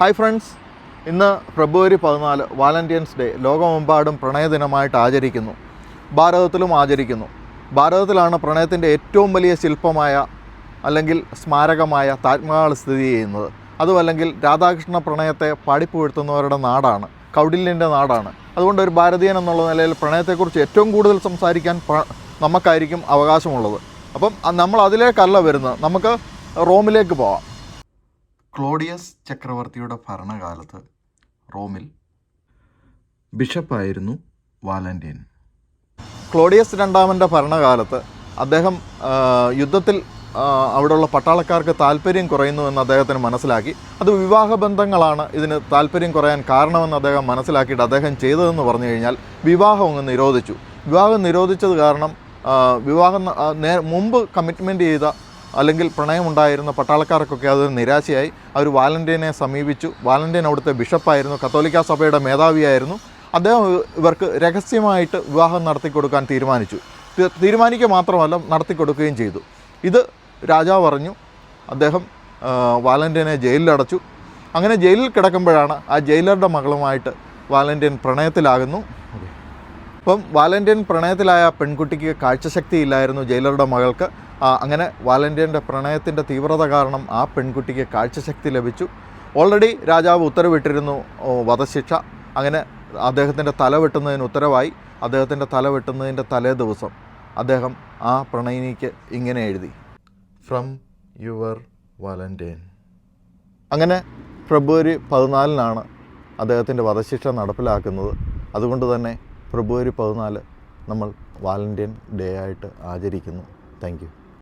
Hi friends ഇന്ന് ഫെബ്രുവരി പതിനാല് Valentine's day ലോകമെമ്പാടും പ്രണയദിനമായിട്ട് ആചരിക്കുന്നു. ഭാരതത്തിലും ആചരിക്കുന്നു. ഭാരതത്തിലാണ് പ്രണയത്തിന്റെ ഏറ്റവും വലിയ ശില്പമായ അല്ലെങ്കിൽ സ്മാരകമായ താജ്മഹൽ സ്ഥിതി ചെയ്യുന്നത്. അതുമല്ലെങ്കിൽ രാധാകൃഷ്ണ പ്രണയത്തെ പാടിപ്പുഴ്ത്തുന്നവരുടെ നാടാണ് കൗടില്യന്റെ നാടാണ്. അതുകൊണ്ട് ഒരു ഭാരതീയൻ എന്നുള്ള നിലയിൽ പ്രണയത്തെക്കുറിച്ച് ഏറ്റവും കൂടുതൽ സംസാരിക്കാൻ നമുക്കായിരിക്കും അവകാശമുള്ളത്. അപ്പം നമ്മൾ അതിലേക്കല്ല വരുന്നത്. നമുക്ക് റോമിലേക്ക് പോവാം. ക്ലോഡിയസ് ചക്രവർത്തിയുടെ ഭരണകാലത്ത് റോമിൽ ബിഷപ്പായിരുന്നു വാലന്റൈൻ. ക്ലോഡിയസ് രണ്ടാമന്റെ ഭരണകാലത്ത് അദ്ദേഹം യുദ്ധത്തിൽ അവിടെയുള്ള പട്ടാളക്കാർക്ക് താല്പര്യം കുറയുന്നു എന്ന് അദ്ദേഹത്തിന് മനസ്സിലാക്കി. അത് വിവാഹ ബന്ധങ്ങളാണ് ഇതിന് താല്പര്യം കുറയാൻ കാരണമെന്ന് അദ്ദേഹം മനസ്സിലാക്കിയിട്ട് അദ്ദേഹം ചെയ്തതെന്ന് പറഞ്ഞു കഴിഞ്ഞാൽ വിവാഹം അങ്ങ് നിരോധിച്ചു. വിവാഹം നിരോധിച്ചത് കാരണം വിവാഹം മുമ്പ് കമ്മിറ്റ്മെന്റ് ചെയ്ത അല്ലെങ്കിൽ പ്രണയമുണ്ടായിരുന്ന പട്ടാളക്കാർക്കൊക്കെ അതൊരു നിരാശയായി. അവർ വാലന്റൈനെ സമീപിച്ചു. വാലന്റൈൻ അവിടുത്തെ ബിഷപ്പായിരുന്നു. കത്തോലിക്ക സഭയുടെ മേധാവിയായിരുന്നു. അദ്ദേഹം ഇവർക്ക് രഹസ്യമായിട്ട് വിവാഹം നടത്തി കൊടുക്കാൻ തീരുമാനിച്ചു തീരുമാനിക്കുക മാത്രമല്ല നടത്തി കൊടുക്കുകയും ചെയ്തു. ഇത് രാജാവ് പറഞ്ഞു. അദ്ദേഹം വാലന്റൈനെ ജയിലിലടച്ചു. അങ്ങനെ ജയിലിൽ കിടക്കുമ്പോഴാണ് ആ ജയിലറുടെ മകളുമായിട്ട് വാലന്റൈൻ പ്രണയത്തിലാകുന്നു. അപ്പം വാലന്റൈൻ പ്രണയത്തിലായ പെൺകുട്ടിക്ക് കാഴ്ചശക്തി ഇല്ലായിരുന്നു ജയിലറുടെ മകൾക്ക്. അങ്ങനെ വാലന്റൈന്റെ പ്രണയത്തിന്റെ തീവ്രത കാരണം ആ പെൺകുട്ടിക്ക് കാഴ്ചശക്തി ലഭിച്ചു. ഓൾറെഡി രാജാവ് ഉത്തരവിട്ടിരുന്നു വധശിക്ഷ. അങ്ങനെ അദ്ദേഹത്തിന്റെ തല വെട്ടുന്നതിന് ഉത്തരവായി. അദ്ദേഹത്തിന്റെ തല വെട്ടുന്നതിന്റെ തലേ ദിവസം അദ്ദേഹം ആ പ്രണയിനിക്ക് ഇങ്ങനെ എഴുതി. ഫ്രം യുവർ വാലന്റൈൻ അങ്ങനെ ഫെബ്രുവരി പതിനാലിനാണ് അദ്ദേഹത്തിന്റെ വധശിക്ഷ നടപ്പിലാക്കുന്നത്. അതുകൊണ്ട് തന്നെ ഫെബ്രുവരി പതിനാല് നമ്മൾ വാലന്റൈൻ ഡേ ആയിട്ട് ആചരിക്കുന്നു. താങ്ക്